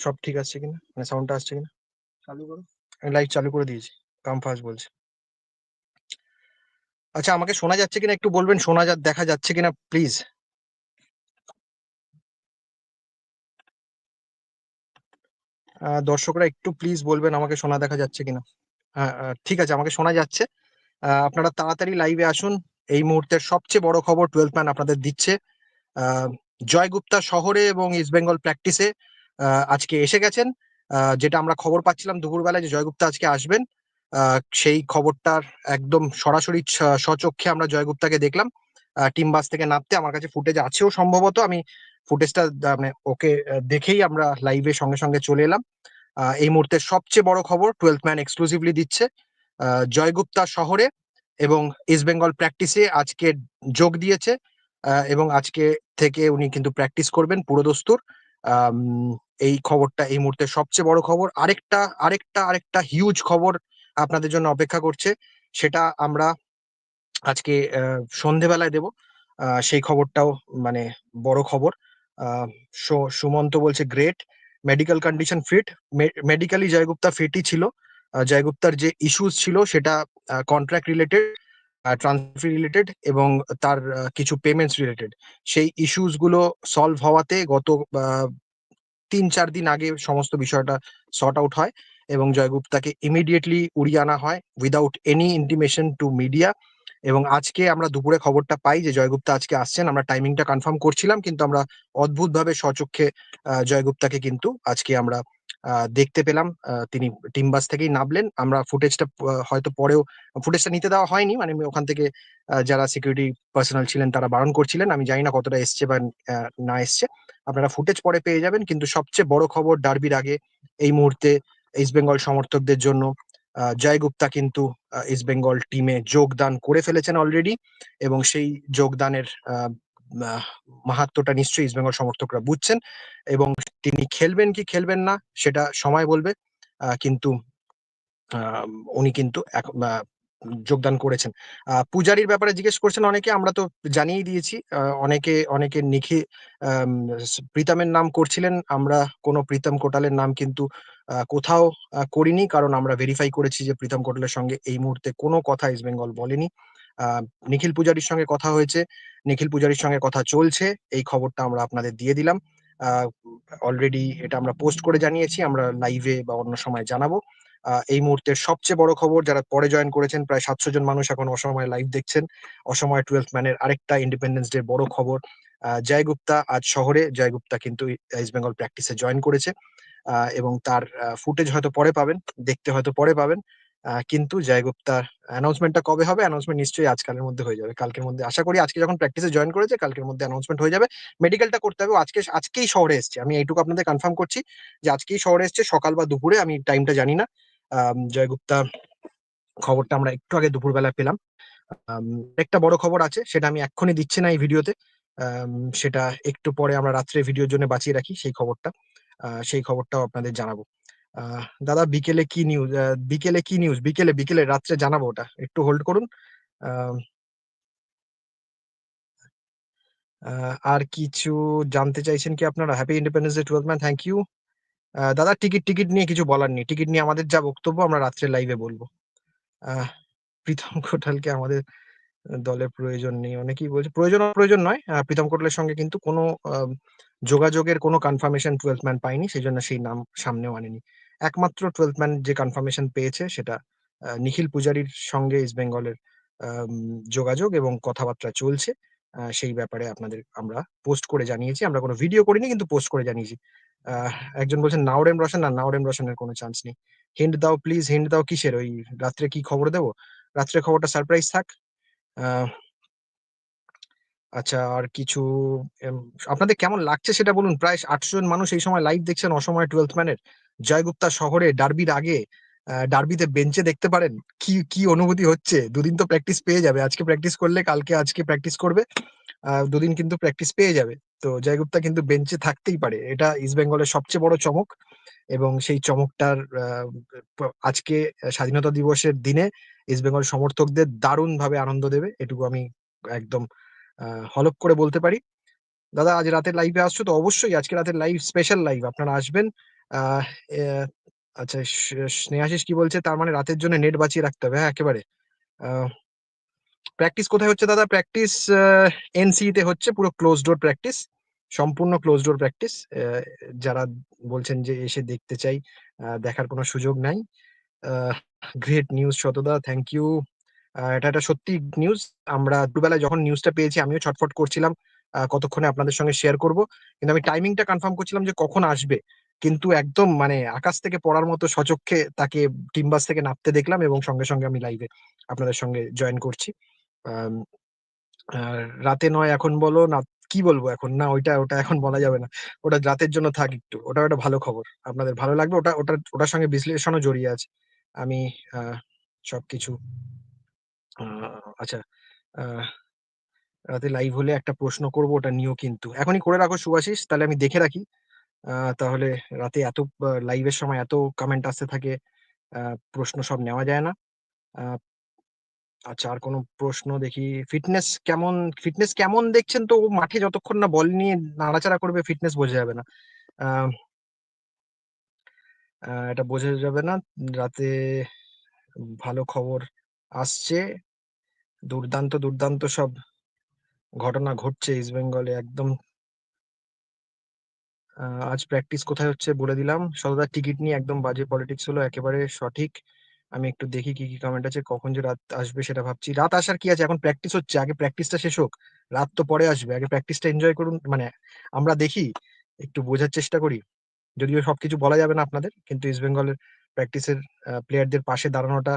সব ঠিক আছে কিনা? মানে সাউন্ডটা আসছে কিনা? চালু করো। আমি লাইট চালু করে দিয়েছি। কাম ফাস্ট বলছে। আচ্ছা আমাকে শোনা যাচ্ছে কিনা একটু বলবেন? শোনা যা দেখা যাচ্ছে কিনা? প্লিজ দর্শকরা একটু প্লিজ বলবেন আমাকে শোনা দেখা যাচ্ছে কিনা? হ্যাঁ ঠিক আছে আমাকে শোনা যাচ্ছে। আহ, আপনারা তাড়াতাড়ি লাইভে আসুন। এই মুহূর্তের সবচেয়ে বড় খবর টুয়েলভ ম্যান আপনাদের দিচ্ছে। আহ, জয়গুপ্তা শহরে এবং ইস্ট বেঙ্গল প্র্যাকটিসে আজকে এসে গেছেন। যেটা আমরা খবর পাচ্ছিলাম দুপুরবেলায় যে জয়গুপ্তা আজকে আসবেন। সেই খবরটার একদম সরাসরি স- স্বচক্ষে আমরা জয়গুপ্তাকে দেখলাম। টিম বাস থেকে নামতে আমার কাছে ফুটেজ আছেও সম্ভবত। আমি ফুটেজটা মানে ওকে দেখেই আমরা লাইভে সঙ্গে সঙ্গে চলে এলাম। এই মুহূর্তে সবচেয়ে বড় খবর টুয়েলভ ম্যান এক্সক্লুসিভলি দিচ্ছে। জয়গুপ্তা শহরে এবং ইস্ট বেঙ্গল প্র্যাকটিসে আজকে যোগ দিয়েছে। এবং আজকে থেকে উনি কিন্তু প্র্যাকটিস করবেন পুরোদস্তুর। এই খবরটা এই মুহূর্তে সবচেয়ে বড় খবর। আরেকটা আরেকটা আরেকটা হিউজ খবর আপনাদের জন্য অপেক্ষা করছে। সেটা আমরা আজকে সন্ধেবেলায় দেব। সেই খবরটাও মানে বড় খবর। সুমন্ত বলছে great medical condition fit medically Joy Gupta ফিটই ছিল। জয়গুপ্তার যে ইস্যুস ছিল সেটা কন্ট্রাক্ট রিলেটেড ট্রান্সফার রিলেটেড এবং তার কিছু পেমেন্টস রিলেটেড সেই ইস্যুসগুলো সলভ হওয়াতে গত তিন চার দিন আগে সমস্ত বিষয়টা সর্ট আউট হয় এবং জয়গুপ্তাকে ইমিডিয়েটলি উড়িয়ে আনা হয় without any intimation to media এবং আজকে আমরা দুপুরে খবরটা পাই যে জয়গুপ্তা আজকে আসছেন। আমরা টাইমিংটা কনফার্ম করছিলাম কিন্তু আমরা অদ্ভুতভাবে স্বচক্ষে আহ, জয়গুপ্তাকে কিন্তু আজকে আমরা দেখতে পেলাম। তিনি টিম বাস থেকেই নামলেন। আমরা ফুটেজটা হয়তো পরেও, ফুটেজটা নিতে দেওয়া হয়নি। মানে ওখান থেকে যারা সিকিউরিটি পার্সোনাল ছিলেন তারা বারণ করছিলেন। আমি জানি না কতটা এসছে বা না এসছে। আপনারা ফুটেজ পরে পেয়ে যাবেন। কিন্তু সবচেয়ে বড় খবর ডার্বির আগে এই মুহূর্তে ইস্ট বেঙ্গল সমর্থকদের জন্য জয় গুপ্তা কিন্তু ইস্ট বেঙ্গল টিমে যোগদান করে ফেলেছেন অলরেডি এবং সেই যোগদানের মাহাত্ম্যটা নিশ্চয়ই ইস্ট বেঙ্গল সমর্থকরা বুঝছেন। এবং তিনি খেলবেন কি খেলবেন না, সেটা সময় বলবে। কিন্তু উনি কিন্তু যোগদান করেছেন। পূজারির ব্যাপারে জিজ্ঞেস করছেন অনেকে, আমরা তো জানিয়ে দিয়েছি অনেকে অনেকে নিখি প্রীতমের নাম করছিলেন, আমরা কোনো প্রীতম কোটালের নাম কিন্তু কোথাও করিনি, কারণ আমরা ভেরিফাই করেছি যে প্রীতম কোটালের সঙ্গে এই মুহূর্তে কোনো কথা ইস্ট বেঙ্গল বলেনি। নিখিল পূজারির সঙ্গে কথা হয়েছে, নিখিল পূজারির সঙ্গে কথা চলছে, এই খবরটা আমরা আপনাদের দিয়ে দিলাম। অলরেডি এটা আমরা পোস্ট করে জানিয়েছি, আমরা লাইভে বা অন্য সময় জানাব। এই মুহূর্তের সবচেয়ে বড় খবর, যারা পরে জয়েন করেছেন, প্রায় সাতশো জন মানুষ এখন অসময় লাইভ দেখছেন। অসময় টুয়েলভ ম্যানের আরেকটা ইন্ডিপেন্ডেন্স ডে বড় খবর। জয় গুপ্তা আজ শহরে, জয় গুপ্তা কিন্তু ইস্ট বেঙ্গল প্র্যাকটিসে জয়েন করেছে। এবং তার ফুটেজ হয়তো পরে পাবেন, দেখতে হয়তো পরে পাবেন। কিন্তু জয় গুপ্তার অ্যানাউন্সমেন্টটা কবে হবে? অ্যানাউন্সমেন্ট নিশ্চয়ই আজকালের মধ্যে হয়ে যাবে। কালকের মধ্যে আশা করি আজকে যখন প্র্যাকটিসে জয়েন করেছে কালকের মধ্যে অ্যানাউন্সমেন্ট হয়ে যাবে। মেডিকেলটা করতে হবে। আজকে আজকেই শহরে এসছে। আমি এইটুকু আপনাদের কনফার্ম করছি যে আজকেই শহরে এসছে। সকাল বা দুপুরে আমি টাইমটা জানি না। আম, জয়গুপ্তা খবরটা আমরা একটু আগে দুপুরবেলা পেলাম। একটা বড় খবর আছে সেটা আমি এক্ষুনি দিচ্ছি না এই ভিডিওতে। সেটা একটু পরে আমরা রাত্রে ভিডিওর জন্য বাঁচিয়ে রাখি সেই খবরটা। সেই খবরটাও আপনাদের জানাব। দাদা বিকেলে কি নিউজ বিকেলে কি নিউজ বিকেলে বিকেলে, রাত্রে জানাব ওটা। একটু হোল্ড করুন। আর কিছু জানতে চাইছেন কি আপনারা? Happy independence day twelve man thank you দাদা টিকিট টিকিট নিয়ে কিছু বলার নেই। টিকিট নিয়ে আমাদের যা বক্তব্য, আমরা রাত্রে লাইভে বলব। প্রীতম কোটালকে আমাদের দলের প্রয়োজন নেই। অনেকেই বলছে, প্রয়োজন প্রয়োজন নয়। প্রীতম কোটালের সঙ্গে কিন্তু কোনো যোগাযোগের কোনো কনফার্মেশন টুয়েলভ ম্যান পাইনি সেই জন্য সেই নাম সামনেও আনেনি। একমাত্র টুয়েলভ ম্যান যে কনফার্মেশন পেয়েছে সেটা নিখিল পূজারির সঙ্গে ইস্ট বেঙ্গলের যোগাযোগ এবং কথাবার্তা চলছে। সেই ব্যাপারে আপনাদের আমরা পোস্ট করে জানিয়েছি। আমরা কোনো ভিডিও করিনি, কিন্তু পোস্ট করে জানিয়েছি। একজন বলছেন, নাওরেম রোশন, না, নাওরেম রোশনের কোনো চান্স নেই। হিন্ট দাও প্লিজ হিন্ট দাও কিসের? ওই রাত্রে কি খবর দেবো? রাত্রে খবরটা সারপ্রাইজ থাক। আচ্ছা আর কিছু আপনাদের কেমন লাগছে সেটা বলুন। প্রায় আটশো জন মানুষ এই সময় লাইভ দেখছেন অসময় টুয়েলথ ম্যানের জয়গুপ্তা শহরে ডার্বির আগে ডার্বিতে বেঞ্চে দেখতে পারেন? কি কি অনুভূতি হচ্ছে? দুদিন তো প্র্যাকটিস পেয়ে যাবে। আজকে প্র্যাকটিস করলে কালকে আজকে প্র্যাকটিস করবে। দুদিন কিন্তু প্র্যাকটিস পেয়ে যাবে। তো জয়গুপ্তা কিন্তু বেঞ্চে থাকতেই পারে। এটা ইস্ট বেঙ্গলের সবচেয়ে বড় চমক এবং সেই চমকটার আজকে স্বাধীনতা দিবসের দিনে ইস্ট বেঙ্গল সমর্থকদের দারুণ ভাবে আনন্দ দেবে। এটুকু আমি একদম হলপ করে বলতে পারি। দাদা, আজ রাতের লাইভে আসছো তো অবশ্যই। আজকে রাতের লাইভ স্পেশাল লাইভ আপনারা আসবেন। আহ আচ্ছা স্নেহাশিস কি বলছে? তার মানে রাতের জন্য নেট বাঁচিয়ে রাখতে হবে হ্যাঁ একেবারে। প্র্যাকটিস কোথায় হচ্ছে দাদা? প্র্যাকটিস এনসি তে হচ্ছে পুরো ক্লোজ ডোর প্র্যাকটিস সম্পূর্ণ ক্লোজ ডোর প্র্যাকটিস যারা বলছেন যে এসে দেখতে চাই দেখার কোনো সুযোগ নাই। গ্রেট নিউজ শতদা থ্যাংক ইউ এটা একটা সত্যি নিউজ আমরা দুবেলায় যখন নিউজটা পেয়েছি, আমিও ছটফট করছিলাম। কতক্ষণে আপনাদের সঙ্গে শেয়ার করব? কিন্তু আমি টাইমিংটা কনফার্ম করছিলাম যে কখন আসবে। কিন্তু একদম মানে আকাশ থেকে পড়ার মতো সচক্ষে তাকে টিম বাস থেকে নামতে দেখলাম এবং সঙ্গে সঙ্গে আমি লাইভে আপনাদের সঙ্গে জয়েন করছি। রাতে নয় এখন বলো না, কি বলব এখন? না, ওইটা, ওটা এখন বলা যাবে না। ওটা রাতের জন্য থাক একটু। ওটা একটা ভালো খবর। আপনাদের ভালো লাগবে? ওটা ওটা, ওটার সঙ্গে বিশ্লেষণও জড়িয়ে আছে। আমি সবকিছু আচ্ছা রাতে লাইভ হলে একটা প্রশ্ন করব, ওটা নিয়েও কিন্তু। এখনই করে রাখো, সুভাষিস। তাহলে আমি দেখে রাখি। তাহলে রাতে এত লাইভের সময় এত কমেন্ট আসতে থাকে প্রশ্ন সব নেওয়া যায় না। আচ্ছা আর কোনো প্রশ্ন দেখি ফিটনেস কেমন ফিটনেস কেমন দেখছেন তো মাঠে যতক্ষণ না বল নিয়ে নাড়াচাড়া করবে ফিটনেস বোঝা যাবে না। এটা বোঝা যাবে না, রাতে ভালো খবর আসছে, দুর্দান্ত দুর্দান্ত সব ঘটনা ঘটছে ইস্ট বেঙ্গলে একদম আজ প্র্যাকটিস কোথায় হচ্ছে বলে দিলাম। সদা টিকিট নিয়ে একদম বাজে পলিটিক্স হলো, একেবারে সঠিক। আমি একটু দেখি কি কি কমেন্ট আছে, কখন যে রাত আসবে সেটা ভাবছি। রাত আসার কি আছে? এখন প্র্যাকটিস হচ্ছে, আগে প্র্যাকটিসটা শেষ হোক, রাত তো পরে আসবে। আগে প্র্যাকটিসটা এনজয় করুন মানে আমরা দেখি, একটু বোঝার চেষ্টা করি। যদিও সবকিছু বলা যাবে না আপনাদের, কিন্তু ইস্ট বেঙ্গলের প্র্যাকটিসের প্লেয়ারদের পাশে দাঁড়ানোটা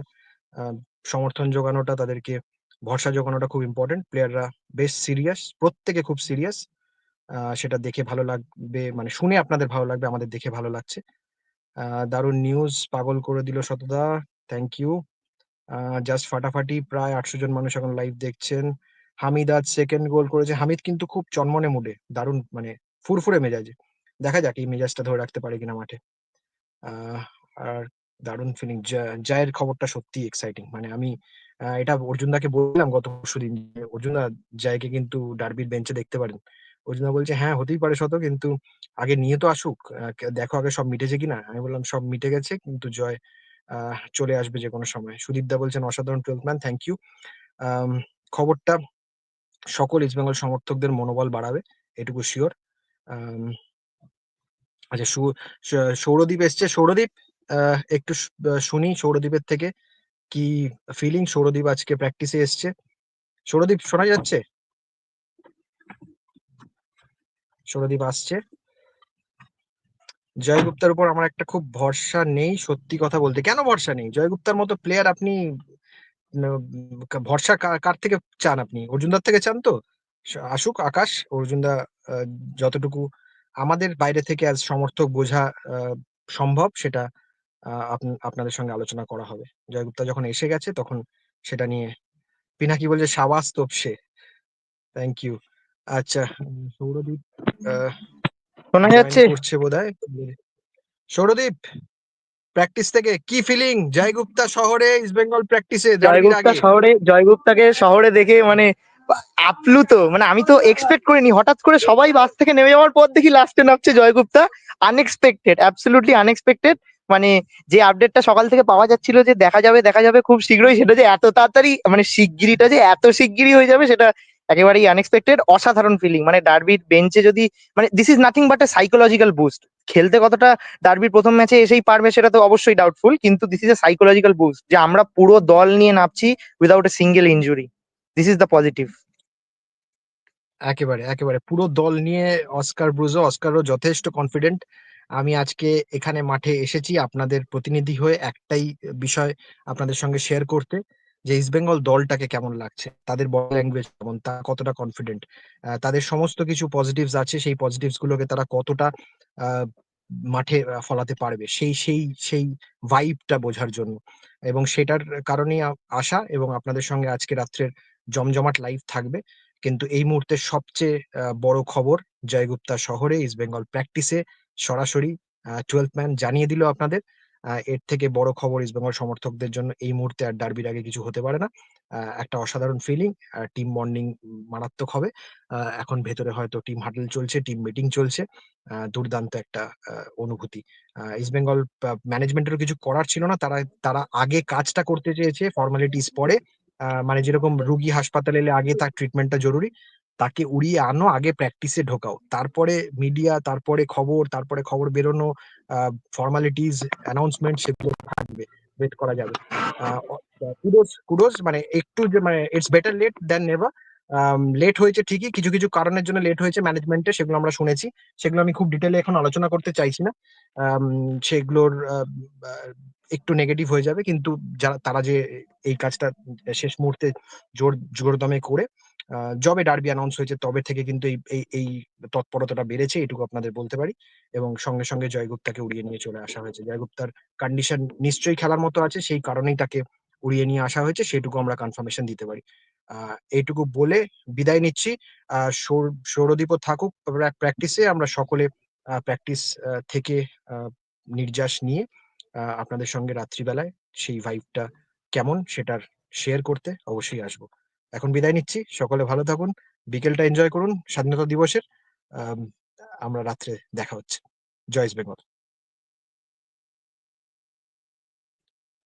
সমর্থন যোগানোটা, তাদেরকে ভরসা যোগানোটা খুব ইম্পর্টেন্ট প্লেয়াররা বেশ সিরিয়াস প্রত্যেকে খুব সিরিয়াস সেটা দেখে ভালো লাগবে মানে শুনে আপনাদের ভালো লাগবে, আমাদের দেখে ভালো লাগছে। দারুণ নিউজ পাগল করে দিল শতদা থ্যাংক ইউ জাস্ট ফাটাফাটি প্রায় আটশো জন মানুষ এখন লাইভ দেখছেন। হামিদ আজ সেকেন্ড গোল করেছে। হামিদ কিন্তু খুব চনমনে মুডে দারুণ মানে ফুরফুরে মেজাজে। দেখা যাক এই মেজাজটা ধরে রাখতে পারে কিনা মাঠে। আর দারুণ ফিলিং জয়ের খবরটা সত্যি এক্সাইটিং মানে আমি এটা অর্জুনদাকে বললাম গত পরশুদিন যে অর্জুনদা জয়কে কিন্তু ডার্বির বেঞ্চে দেখতে পারেন। অর্জুনদা বলছে হ্যাঁ হতেই পারে শত, কিন্তু আগে নিয়ে তো আসুক। দেখো আগে সব মিটেছে কিনা? আমি বললাম, সব মিটে গেছে, কিন্তু জয় চলে আসবে যে কোনো সময়। সুদীপ দা বলছেন, অসাধারণ টুয়েলভ ম্যান, থ্যাংক ইউ। খবরটা সকল ইস্টবেঙ্গল সমর্থকদের মনোবল বাড়াবে, এটুকু শিওর আচ্ছা সৌরদীপ এসছে। সৌরদীপ একটু শুনি সৌরদীপের থেকে কি ফিলিং সৌরদীপ আজকে প্র্যাকটিসে এসছে। সৌরদীপ, শোনা যাচ্ছে? সৌরদীপ আসছে। জয়গুপ্তার উপর আমার একটা খুব ভরসা নেই, সত্যি কথা বলতে। কেন ভরসা নেই? জয়গুপ্তার মতো প্লেয়ার আপনি ভরসা কার থেকে চান আপনি? অর্জুনদার থেকে চান তো? আসুক, আকাশ, অর্জুনদা যতটুকু আমাদের বাইরে থেকে আজ সমর্থক বোঝা সম্ভব, সেটা আপনাদের সঙ্গে আলোচনা করা হবে। জয়গুপ্তা যখন এসে গেছে, তখন সেটা নিয়ে, পিনাকি বলছে, সাবাস তোপসে। থ্যাংক ইউ আচ্ছা সৌরদীপ আহ, শোনা যাচ্ছে? করছে বোধহয়। সৌরদীপ প্র্যাকটিস থেকে কি ফিলিং জয়গুপ্তা শহরে ইস্ট বেঙ্গল প্র্যাকটিসে জয়গুপ্তা শহরে জয়গুপ্তাকে শহরে দেখে মানে আপ্লুত। মানে আমি তো এক্সপেক্ট করিনি। হঠাৎ করে সবাই বাস থেকে নেমে যাওয়ার পর দেখি লাস্টে নামছে জয়গুপ্তা। আনএক্সপেক্টেড অ্যাবসলিউটলি আনএক্সপেক্টেড মানে যে আপডেটটা সকাল থেকে পাওয়া যাচ্ছিল যে দেখা যাবে দেখা যাবে খুব শীঘ্রই সেটা যে এত তাড়াতাড়ি মানে শিগগিরিটা যে এত শিগগিরি হয়ে যাবে সেটা একেবারেই আনএক্সপেক্টেড অসাধারণ ফিলিং মানে ডার্বির বেঞ্চে যদি মানে this is nothing but a psychological boost খেলতে কতটা ডার্বির প্রথম ম্যাচে এসেই পারবে সেটা তো অবশ্যই ডাউটফুল কিন্তু this is a psychological boost যে আমরা পুরো দল নিয়ে নামছি without a single injury this is the positive একেবারে একেবারে। পুরো দল নিয়ে অস্কার ব্রুজো অস্কারও যথেষ্ট কনফিডেন্ট আমি আজকে এখানে মাঠে এসেছি, আপনাদের প্রতিনিধি হয়ে একটাই বিষয় আপনাদের সঙ্গে শেয়ার করতে। যে ইস্ট বেঙ্গল দলটাকে কেমন লাগছে, তাদের বডি ল্যাঙ্গুয়েজ কেমন, তারা কতটা কনফিডেন্ট তাদের সমস্ত কিছু পজিটিভস আছে, সেই পজিটিভস গুলোকে তারা কতটা মাঠে ফলাতে পারবে, সেই সেই সেই ভাইবটা বোঝার জন্য। এবং সেটার কারণেই আশা এবং আপনাদের সঙ্গে আজকে রাত্রের জমজমাট লাইভ থাকবে। কিন্তু এই মুহূর্তে সবচেয়ে বড় খবর জয়গুপ্তা শহরে ইস্ট বেঙ্গল প্র্যাকটিসে সরাসরি টুয়েলভ ম্যান জানিয়ে দিল আপনাদের। এর থেকে বড় খবর ইস্টবেঙ্গল সমর্থকদের জন্য এই মুহূর্তে আর ডার্বির আগে কিছু হতে পারে না। একটা অসাধারণ ফিলিং টিম বন্ডিং মারাত্মক হবে। এখন ভেতরে হয়তো টিম হাডল চলছে টিম মিটিং চলছে। দুর্দান্ত একটা অনুভূতি। আহ, ইস্টবেঙ্গল ম্যানেজমেন্টেরও কিছু করার ছিল না। তারা তারা আগে কাজটা করতে চেয়েছে ফর্মালিটিস পরে। মানে যেরকম রুগী হাসপাতালে এলে আগে তার ট্রিটমেন্টটা জরুরি। তাকে উড়িয়ে আনো, আগে প্র্যাকটিসে ঢোকাও। তারপরে মিডিয়া তারপরে খবর তারপরে খবর বেরোনো ফর্মালিটিস অ্যানাউন্সমেন্ট সেগুলো থাকবে ওয়েট করা যাবে। কুডোস কুডোস মানে একটু যে মানে it's better late than never late হয়েছে ঠিকই, কিছু কিছু কারণের জন্য লেট হয়েছে ম্যানেজমেন্টে সেগুলো আমরা শুনেছি। সেগুলো আমি খুব ডিটেলে এখন আলোচনা করতে চাইছি না। সেগুলোর একটু নেগেটিভ হয়ে যাবে, কিন্তু যারা, তারা যে এই কাজটা শেষ মুহূর্তে জোর, জোরদমে করে যবে ডার্বি অ্যানাউন্স হয়েছে, তবে থেকে কিন্তু এই এই তৎপরতাটা বেড়েছে, এটুকু আপনাদের বলতে পারি। এবং সঙ্গে সঙ্গে জয়গুপ্তাকে উড়িয়ে নিয়ে চলে আসা হয়েছে। জয়গুপ্তার কন্ডিশন নিশ্চয়ই খেলার মতো আছে, সেই কারণেই তাকে উড়িয়ে নিয়ে আসা হয়েছে, সেটুকু আমরা কনফার্মেশন দিতে পারি। এইটুকু বলে বিদায় নিচ্ছি। সৌরদীপও থাকুক প্র্যাকটিসে আমরা সকলে প্র্যাকটিস থেকে নির্যাস নিয়ে আপনাদের সঙ্গে রাত্রিবেলায় সেই ভাইবটা কেমন সেটার শেয়ার করতে অবশ্যই আসব। এখন বিদায় নিচ্ছি। সকলে ভালো থাকুন। বিকেলটা এনজয় করুন। স্বাধীনতা দিবসের। আম, আমরা রাত্রে দেখা হচ্ছে। জয় বেঙ্গল।